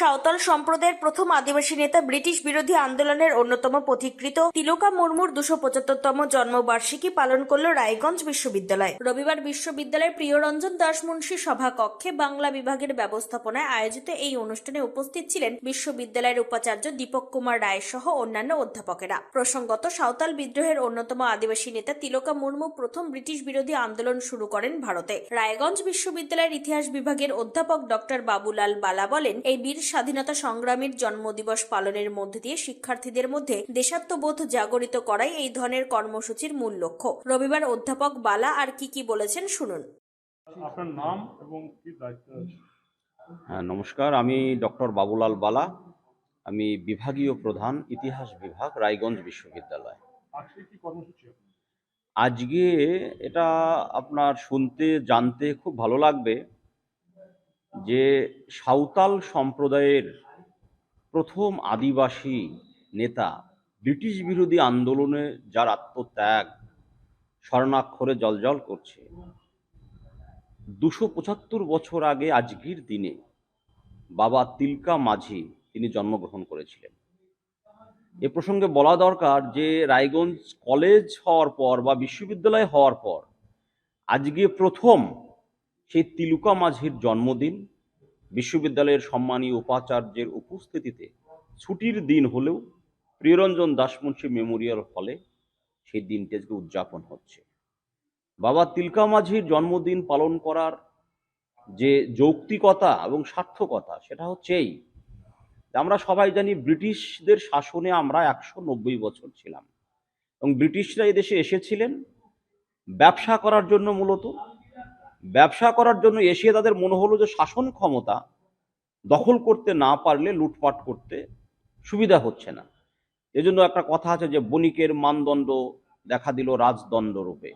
সাঁওতাল সম্প্রদায়ের প্রথম আদিবাসী নেতা ব্রিটিশ বিরোধী আন্দোলনের অন্যতম পথিকৃত তিলকা মুর্মুর দুশো পঁচাত্তরতম জন্মবার্ষিকী পালন করল রায়গঞ্জ বিশ্ববিদ্যালয়। রবিবার বিশ্ববিদ্যালয়ের প্রিয়রঞ্জন দাস মুন্সী সভা কক্ষে বাংলা বিভাগের ব্যবস্থাপনায় আয়োজিত এই অনুষ্ঠানে উপস্থিত ছিলেন বিশ্ববিদ্যালয়ের উপাচার্য দীপক কুমার রায় সহ অন্যান্য অধ্যাপকেরা। প্রসঙ্গত, সাঁওতাল বিদ্রোহের অন্যতম আদিবাসী নেতা তিলকা মুর্মু প্রথম ব্রিটিশ বিরোধী আন্দোলন শুরু করেন ভারতে। রায়গঞ্জ বিশ্ববিদ্যালয়ের ইতিহাস বিভাগের অধ্যাপক ডক্টর বাবুলাল বালা বলেন, এই বীর স্বাধীনতা সংগ্রামীর জন্মদিবস পালনের মধ্যে দিয়ে শিক্ষার্থীদের মধ্যে দেশাত্মবোধ জাগরিত করাই এই ধরনের কর্মসূচির মূল লক্ষ্য। রবিবার অধ্যাপক বালা আর কি কি বলেছেন শুনুন। আপনার নাম এবং কি দায়িত্ব হ্যাঁ নমস্কার। আমি ডক্টর বাবুলাল বালা। আমি বিভাগীয় প্রধান ইতিহাস বিভাগ রায়গঞ্জ বিশ্ববিদ্যালয়। আজকে এটা আপনার শুনতে জানতে খুব ভালো লাগবে। যে সাঁওতাল সম্প্রদায়ের প্রথম আদিবাসী নেতা ব্রিটিশ বিরোধী আন্দোলনে যার আত্মত্যাগ স্বর্ণাক্ষরে জলজল করছে। দুশো পঁচাত্তর বছর আগে আজকের দিনে বাবা তিলকা মাঝি তিনি জন্মগ্রহণ করেছিলেন। এ প্রসঙ্গে বলা দরকার যে রায়গঞ্জ কলেজ হওয়ার পর বা বিশ্ববিদ্যালয় হওয়ার পর আজকে প্রথম সেই তিলুকা মাঝির জন্মদিন বিশ্ববিদ্যালয়ের সম্মানীয় উপাচার্যের উপস্থিতিতে ছুটির দিন হলেও প্রিয়রঞ্জন দাসমুন্সী মেমোরিয়াল হলে সেই দিনটি আজকে উদযাপন হচ্ছে। বাবা তিলকা মাঝির জন্মদিন পালন করার যে যৌক্তিকতা এবং সার্থকতা, সেটা হচ্ছে এই আমরা সবাই জানি ব্রিটিশদের শাসনে আমরা একশো নব্বই বছর ছিলাম এবং ব্রিটিশরা এদেশে এসেছিলেন। ব্যবসা করার জন্য মূলত ব্যবসা করার জন্য এসে তাদের মনে হলো যে শাসন ক্ষমতা দখল করতে না পারলে লুটপাট করতে সুবিধা হচ্ছে না। এজন্য একটা কথা আছে যে বণিকের মানদণ্ড দেখা দিল রাজদণ্ড রূপে।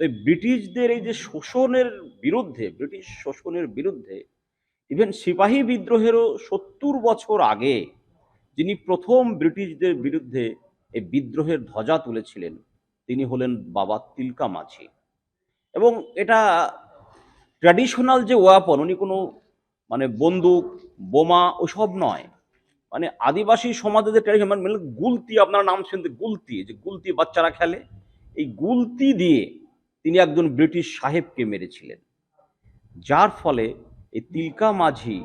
তো ব্রিটিশদের এই যে শোষণের বিরুদ্ধে, ব্রিটিশ শোষণের বিরুদ্ধে ইভেন সিপাহী বিদ্রোহেরও সত্তর বছর আগে যিনি প্রথম ব্রিটিশদের বিরুদ্ধে এই বিদ্রোহের ধ্বজা তুলেছিলেন, তিনি হলেন বাবা তিলকা মাঝি। এবং এটা ট্র্যাডিশনাল যে ওয়াপন উনি কোনো মানে বন্দুক, বোমা ওসব নয়। মানে আদিবাসী সমাজে যে ট্র্যাডিশন মানে গুলতি, আপনার নাম শুনতে গুলতি, যে গুলতি বাচ্চারা খেলে। এই গুলতি দিয়ে তিনি একজন ব্রিটিশ সাহেবকে মেরেছিলেন। যার ফলে এই তিলকা মাঝি,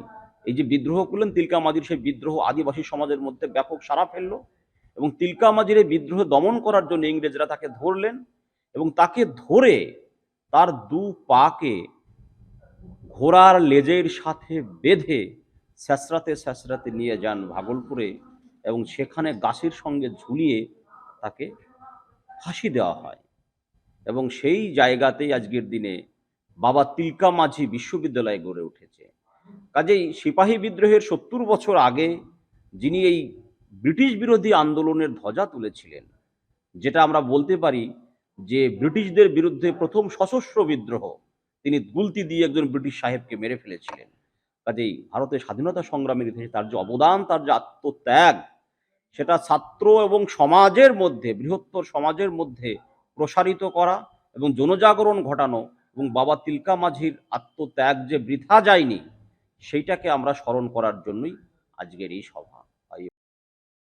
এই যে বিদ্রোহ করলেন, তিলকা মাঝির সেই বিদ্রোহ আদিবাসী সমাজের মধ্যে ব্যাপক সাড়া ফেলল এবং তিলকা মাঝির এই বিদ্রোহ দমন করার জন্য ইংরেজরা তাকে ধরলেন এবং তাকে ধরে তার দু পাকে ঘোড়ার লেজের সাথে বেঁধে স্যাঁচড়াতে স্যাঁচড়াতে নিয়ে যান ভাগলপুরে এবং সেখানে গাছের সঙ্গে ঝুলিয়ে তাকে ফাঁসি দেওয়া হয়। এবং সেই জায়গাতেই আজকের দিনে বাবা তিলকা মাঝি বিশ্ববিদ্যালয় গড়ে উঠেছে। কাজেই সিপাহী বিদ্রোহের সত্তর বছর আগে যিনি এই ব্রিটিশ বিরোধী আন্দোলনের ধ্বজা তুলেছিলেন, যেটা আমরা বলতে পারি যে ব্রিটিশদের বিরুদ্ধে প্রথম সশস্ত্র বিদ্রোহ তিনি গুলতি দিয়ে একজন ব্রিটিশ সাহেবকে মেরে ফেলেছিলেন। কাজেই ভারতের স্বাধীনতা সংগ্রামের ইতিহাসে তার যে অবদান, তার যে আত্মত্যাগ, সেটা ছাত্র এবং সমাজের মধ্যে, বৃহত্তর সমাজের মধ্যে প্রসারিত করা এবং জনজাগরণ ঘটানো এবং বাবা তিলকা মাঝির আত্মত্যাগ যে বৃথা যায়নি, সেইটাকে আমরা স্মরণ করার জন্যই আজকের এই সভা।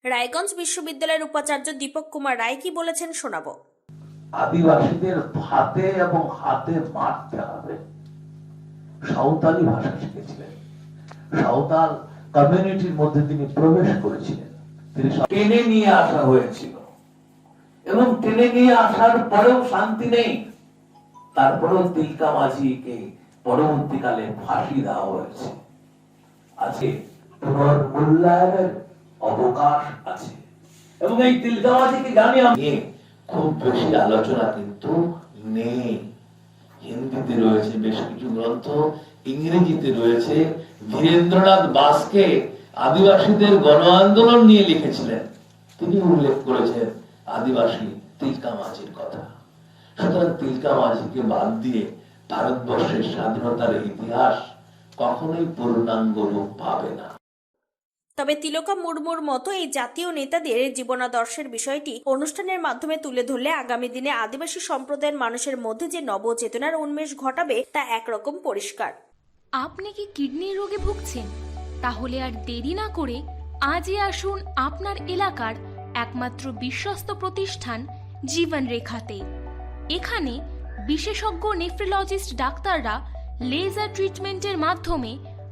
রায়গঞ্জ বিশ্ববিদ্যালয়ের উপাচার্য দীপক কুমার রায় কি বলেছেন শোনাবো। আদিবাসীদের ভাতে এবং হাতে মারতে হবে। সাঁওতালি ভাষা শিখেছিলেন। সাঁওতাল কমিউনিটির মধ্যে তিনি প্রবেশ করেছিলেন। তিনি টেনে নিয়ে আসা হয়েছিল। এবং টেনে নিয়ে আসার পরেও শান্তি নেই। তারপরেও তিলকা মাঝিকে পরবর্তীকালে ফাঁসি দেওয়া হয়েছে। আজকে পুনর্মূল্যায়নের অবকাশ আছে। এবং এই তিলকা মাঝিকে জানি আমি খুব বেশি আলোচনা কিন্তু নেই। হিন্দিতে রয়েছে বেশ কিছু গ্রন্থ, ইংরেজিতে রয়েছে। ধীরেন্দ্রনাথ বাসকে আদিবাসীদের গণ আন্দোলন নিয়ে লিখেছিলেন। তিনি উল্লেখ করেছেন, আদিবাসী তিলকা মাঝির কথা। সুতরাং তিলকা মাঝিকে বাদ দিয়ে ভারতবর্ষের স্বাধীনতার ইতিহাস কখনোই পূর্ণাঙ্গ রূপ পাবে না। তবে তিলকা মুর্মুর মতো এই জাতীয় নেতাদের জীবনাদর্শের বিষয়টি অনুষ্ঠানের মাধ্যমে তুলে ধরলে আগামী দিনে আদিবাসী সম্প্রদায়ের মানুষের মধ্যে যে নবচেতনার উন্মেষ ঘটাবে তা একরকম পরিষ্কার। আপনি কি কিডনির রোগে ভুগছেন? তাহলে আর দেরি না করে আজই আসুন আপনার এলাকার একমাত্র বিশ্বস্ত প্রতিষ্ঠান জীবন রেখাতে এখানে বিশেষজ্ঞ নেফ্রোলজিস্ট ডাক্তাররা লেজার ট্রিটমেন্টের মাধ্যমে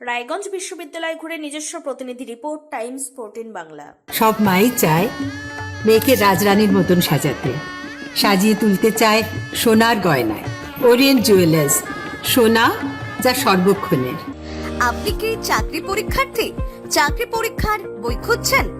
রায়গঞ্জ বিশ্ববিদ্যালয় ঘুরে নিজস্ব প্রতিনিধি রিপোর্ট টাইমস ফোরটিন বাংলা। সব মাই চায় মেয়েকে রাজরানীর মতন সাজাতে। সাজিয়ে তুলতে চায় সোনার গয়নায়। ওরিয়েন্ট জুয়েলার্স সোনা যা সর্বক্ষণের। আপনি কি চাকরি পরীক্ষার্থী? চাকরি পরীক্ষার বই খুঁজছেন?